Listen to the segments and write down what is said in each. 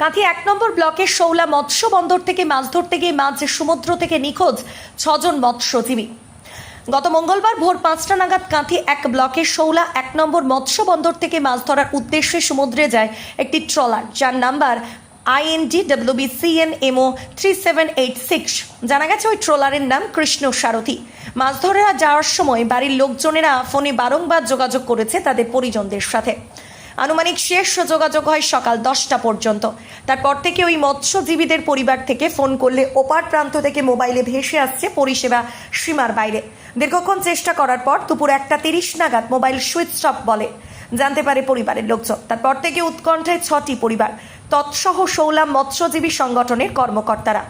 কাঁথি এক নম্বর ব্লকের শৌলা মৎস্য বন্দর থেকে মাছ ধরতে গিয়ে মাঝ সমুদ্র থেকে নিখোঁজ ছজন মৎস্যজীবী। গত মঙ্গলবার ভোর পাঁচটা নাগাদ কাঁথি এক ব্লকের শৌলা এক নম্বর মৎস্য বন্দর থেকে মাছ ধরার উদ্দেশ্যে সমুদ্রে যায় একটি ট্রলার, যার number IND WB CN MO three seven eight six. জানা গেছে ওই ট্রলারের নাম কৃষ্ণ সারথী। মাছ ধরা যাওয়ার সময় বাড়ির লোকজনেরা ফোনে বারংবার যোগাযোগ করেছে তাদের পরিজনদের সাথে। আনুমানিক শেষ যোগাযোগ হয় সকাল দশটা পর্যন্ত। তারপর থেকে ওই মৎস্যজীবীদের পরিবার থেকে ফোন করলে ওপার প্রান্ত থেকে মোবাইলে ভেসে আসছে পরিষেবা সীমার বাইরে। দীর্ঘক্ষণ চেষ্টা করার পর দুপুর একটা তিরিশ নাগাদ মোবাইল সুইচ অফ বলে। জানতে পারে পরিবারের লোকজন। তারপর থেকে উৎকণ্ঠায় ছটি পরিবার, তৎসহ শৌলাম মৎস্যজীবী সংগঠনের কর্মকর্তারা।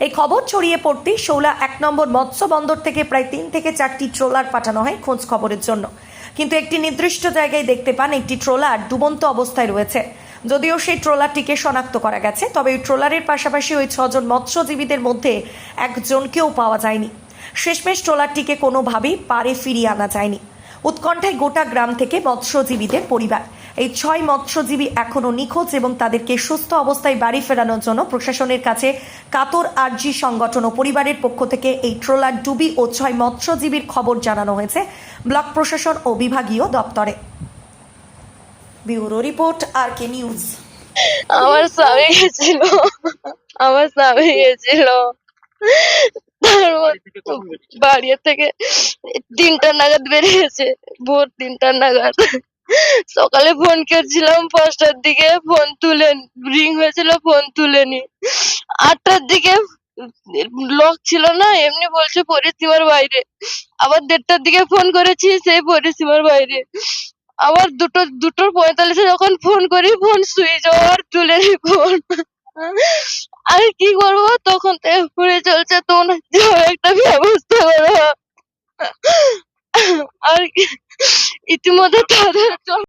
এই খবর ছড়িয়ে পড়তেই শৌলা এক নম্বর মৎস্য বন্দর থেকে প্রায় তিন থেকে চারটি ট্রোলার পাঠানো হয় খোঁজ খবরের জন্য। কিন্তু একটি নির্দিষ্ট জায়গায় দেখতে পান একটি ট্রোলার ডুবন্ত অবস্থায় রয়েছে। যদিও সেই ট্রোলারটিকে শনাক্ত করা গেছে, তবে ওই ট্রোলারের পাশাপাশি ওই ছজন মৎস্যজীবীদের মধ্যে একজনকেও পাওয়া যায়নি। শেষমেশ ট্রোলারটিকে কোনোভাবেই পারে ফিরিয়ে আনা যায়নি। উৎকণ্ঠায় গোটা গ্রাম থেকে মৎস্যজীবীদের পরিবার। এই ছয় মৎস্যজীবী এখনও নিখোঁজ এবং তাদেরকে সুস্থ অবস্থায় বাড়ি ফেরানোর জন্য প্রশাসনের কাছে কাতর আরজি সংগঠন ও পরিবারের পক্ষ থেকে এই ট্রোলার ডুবি ও ছয় মৎস্যজীবীর খবর জানানো হয়েছে ব্লক প্রশাসন ও বিভাগীয় দপ্তরে। Bureau report R K news. আমার স্বামী গেছিল। আমার স্বামী গেছিল। বাড়ি থেকে তিনটা নাগাদ বেরিয়েছে, ভোর তিনটা নাগাদ। সকালে ফোন করছিলাম, পাঁচটার দিকে ফোন তুলে রিং হয়েছিল ফোন তুলেনি আটটার দিকে লক ছিল না, এমনি বলছে পরিসীমার বাইরে। আবার দেড়টার দিকে ফোন করেছি, সেই পরিসীমার বাইরে। আবার দুটো, দুটোর পঁয়তাল্লিশে যখন ফোন করি ফোন সুইচ আর তুলে নি ফোন আর কি করব? তখন থেকে ঘুরে চলছে যাও একটা ব্যবস্থা করো। আর কি ইতিমধ্যে তাদের